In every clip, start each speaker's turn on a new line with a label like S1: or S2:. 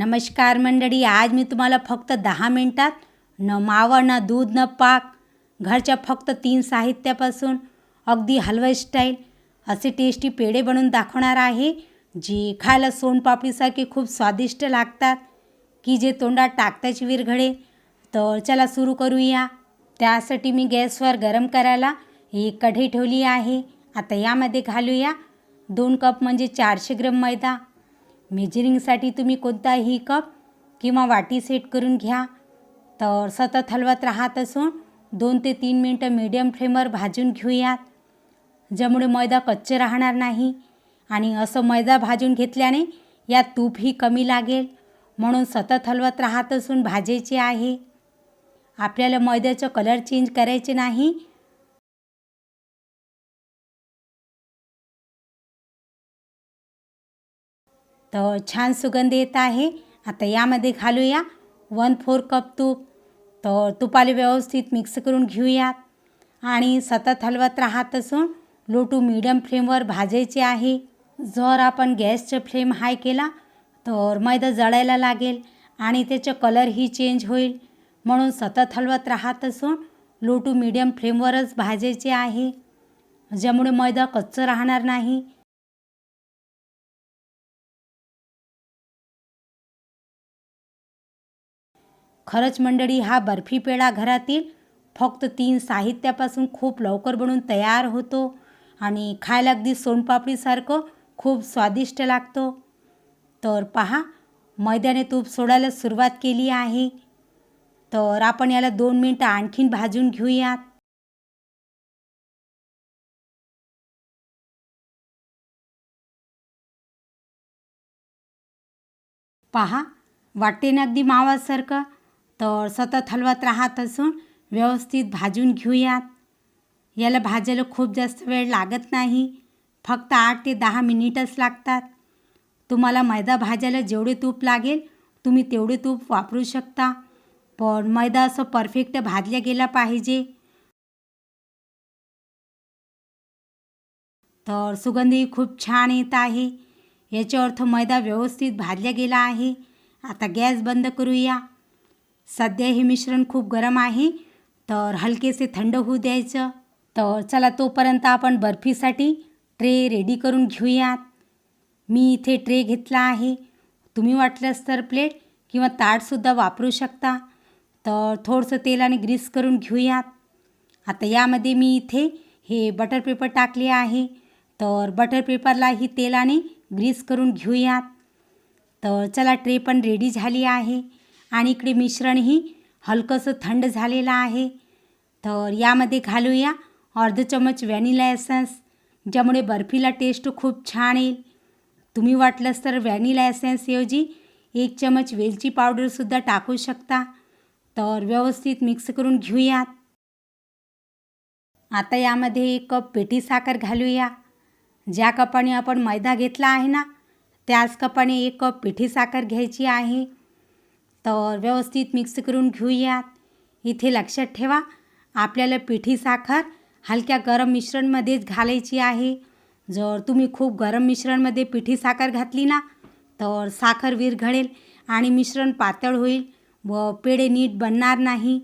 S1: नमस्कार मंडळी आज मी तुम्हाला फक्त दहा मिनटात न मावा ना दूध न पाक घरच्या फक्त तीन साहित्यापासून अगदी हलवा स्टाईल असे टेस्टी पेढे बनवून दाखवणार आहे जे खायला सोनपापडीसारखे खूप स्वादिष्ट लागतात. की जे तोंडात टाकताच विरघळे. तर चला सुरू करूया. त्यासाठी मी गॅसवर गरम करायला ही कढई ठेवली आहे. आता यामध्ये घालूया. दोन कप म्हणजे चारशे ग्रॅम मैदा. मेजरिंगसाठी तुम्ही कोणताही कप किंवा वाटी सेट करून घ्या. तर सतत हलवत राहत असून दोन ते तीन मिनटं मीडियम फ्लेमवर भाजून घेऊयात. ज्यामुळे मैदा कच्चे राहणार नाही. आणि असं मैदा भाजून घेतल्याने यात तूपही कमी लागेल. म्हणून सतत हलवत राहत असून भाजायचे आहे. आपल्याला मैद्याचं कलर चेंज करायचे नाही. तर छान सुगंध येत आहे. आता यामध्ये घालूया वन फोर कप तूप. तर तुपाला व्यवस्थित मिक्स करून घेऊयात आणि सतत हलवत राहत असून लो टू मीडियम फ्लेमवर भाजायचे आहे. जर आपण गॅसचं फ्लेम हाय केला तर मैदा जळायला लागेल आणि त्याचं कलरही चेंज होईल. म्हणून सतत हलवत राहत असून लो टू मीडियम फ्लेमवरच भाजायचे आहे. ज्यामुळे मैदा कच्चं राहणार नाही. खरंच मंडळी हा बर्फी पेढा घरातील फक्त तीन साहित्यापासून खूप लवकर बनून तयार होतो आणि खायला अगदी सोनपापडीसारखं खूप स्वादिष्ट लागतो. तर पहा मैद्याने तूप सोडायला सुरुवात केली आहे. तर आपण याला दोन मिनटं आणखीन भाजून घेऊयात. पहा वाटते ना अगदी मावासारखं तर सतत हलवत राहत असून व्यवस्थित भाजून घेऊयात. याला भाजायला खूप जास्त वेळ लागत नाही. फक्त आठ ते दहा मिनिटच लागतात. तुम्हाला मैदा भाजायला जेवढे तूप लागेल तुम्ही तेवढे तूप वापरू शकता. पण मैदा असं परफेक्ट भाजल्या गेला पाहिजे. तर सुगंधी खूप छान येत आहे. याचा अर्थ मैदा व्यवस्थित भाजल्या गेला आहे. आता गॅस बंद करूया. सध्या हे मिश्रण खूप गरम आहे. तर हलकेसे थंड होऊ द्यायचं. तर चला तोपर्यंत आपण बर्फीसाठी ट्रे रेडी करून घेऊयात. मी इथे ट्रे घेतला आहे. तुम्ही वाटल्यास तर प्लेट किंवा ताटसुद्धा वापरू शकता. तर थोडंसं तेलाने ग्रीस करून घेऊयात. आता यामध्ये मी इथे हे बटर पेपर टाकले आहे. तर बटर पेपरलाही तेलाने ग्रीस करून घेऊयात. तर चला ट्रे पण रेडी झाली आहे. आणि इकडे मिश्रणही हलकंसं थंड झालेलं आहे. तर यामध्ये घालूया अर्ध चमच व्हॅनिला एसन्स ज्यामुळे बर्फीला टेस्ट खूप छान येईल. तुम्ही वाटलंच तर व्हॅनिला एसेन्सऐवजी एक चमच वेलची पावडरसुद्धा टाकू शकता. तर व्यवस्थित मिक्स करून घेऊयात. आता यामध्ये एक कप पेठी साखर घालूया. ज्या कपाने आपण मैदा घेतला आहे ना त्याच कपाने एक कप पिठी साखर घ्यायची आहे. तर व्यवस्थित मिक्स करून घेऊयात. इथे लक्षात ठेवा आपल्याला पिठी साखर हलक्या गरम मिश्रणमध्येच घालायची आहे. जर तुम्ही खूप गरम मिश्रणमध्ये पिठी साखर घातली ना तर साखर विरघळेल आणि मिश्रण पातळ होईल व पेढे नीट बनणार नाही.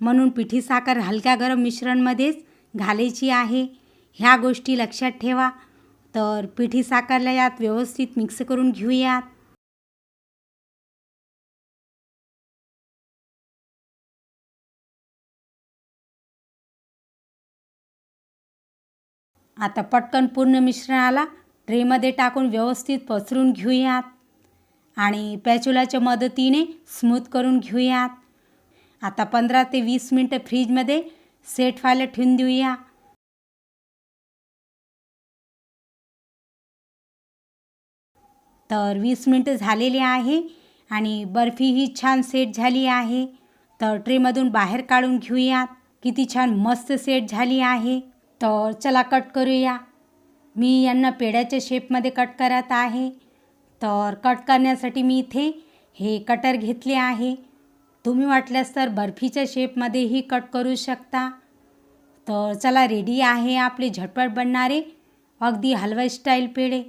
S1: म्हणून पिठी साखर हलक्या गरम मिश्रणमध्येच घालायची आहे. ह्या गोष्टी लक्षात ठेवा. तर पिठी साखरला यात व्यवस्थित मिक्स करून घेऊयात. आता पटकन पूर्ण मिश्रणाला ट्रेमध्ये टाकून व्यवस्थित पसरून घेऊयात. आणि पॅचुलाच्या मदतीने स्मूथ करून घेऊयात. आता पंधरा ते वीस मिनटं फ्रीजमध्ये सेट व्हायला ठेवून देऊया. तर वीस मिनटं झालेली आहे आणि बर्फी ही छान सेट झाली आहे. तर ट्रेमधून बाहेर काढून घेऊयात. किती छान मस्त सेट झाली आहे. तर चला कट करूया. मी यांना पेड्याच्या शेपमध्ये कट करत आहे. तर कट करण्यासाठी मी इथे हे कटर घेतले आहे. तुम्ही वाटल्यास तर बर्फीच्या शेपमध्येही कट करू शकता. तर चला रेडी आहे आपले झटपट बनणारे अगदी हलवा स्टाईल पेढे.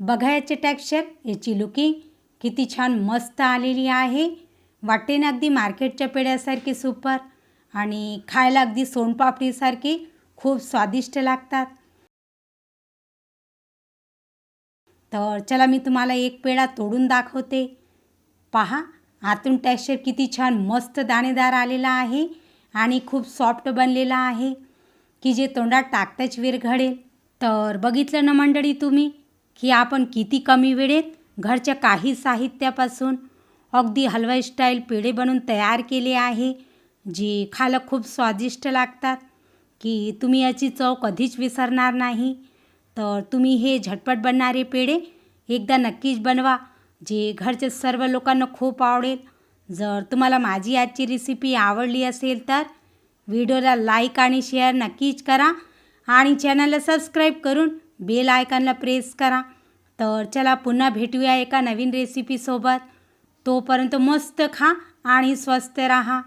S1: बघा याचे टेक्स्चर याची लुकिंग किती छान मस्त आलेली आहे. वाटते ना अगदी मार्केटच्या पेढ्यासारखी सुपर आणि खायला अगदी सोनपापडीसारखी खूप स्वादिष्ट लागतात. तर चला मी तुम्हाला एक पेढा तोडून दाखवते. पहा आतून टेक्स्चर किती छान मस्त दाणेदार आलेला आहे आणि खूप सॉफ्ट बनलेला आहे. की जे तोंडात टाकताच विरघडेल तर बघितलं ना मंडळी तुम्ही की आपण किती कमी वेळेत घरच्या काही साहित्यापासून अगदी हलवाई स्टाईल पेढे बनवून तयार केले आहे जे खायला खूप स्वादिष्ट लागतात. की तुम्ही याची चव कधीच विसरणार नाही. तर तुम्ही हे झटपट बनणारे पेढे एकदा नक्कीच बनवा जे घरच्या सर्व लोकांना खूप आवडेल. जर तुम्हाला माझी आजची रेसिपी आवडली असेल तर व्हिडिओला लाईक आणि शेअर नक्कीच करा आणि चॅनलला सबस्क्राईब करून बेल आयकॉनला प्रेस करा. तर चला पुन्हा भेटूया एका नवीन रेसिपीसोबत तोपर्यंत मस्त खा आणि स्वस्त राहा.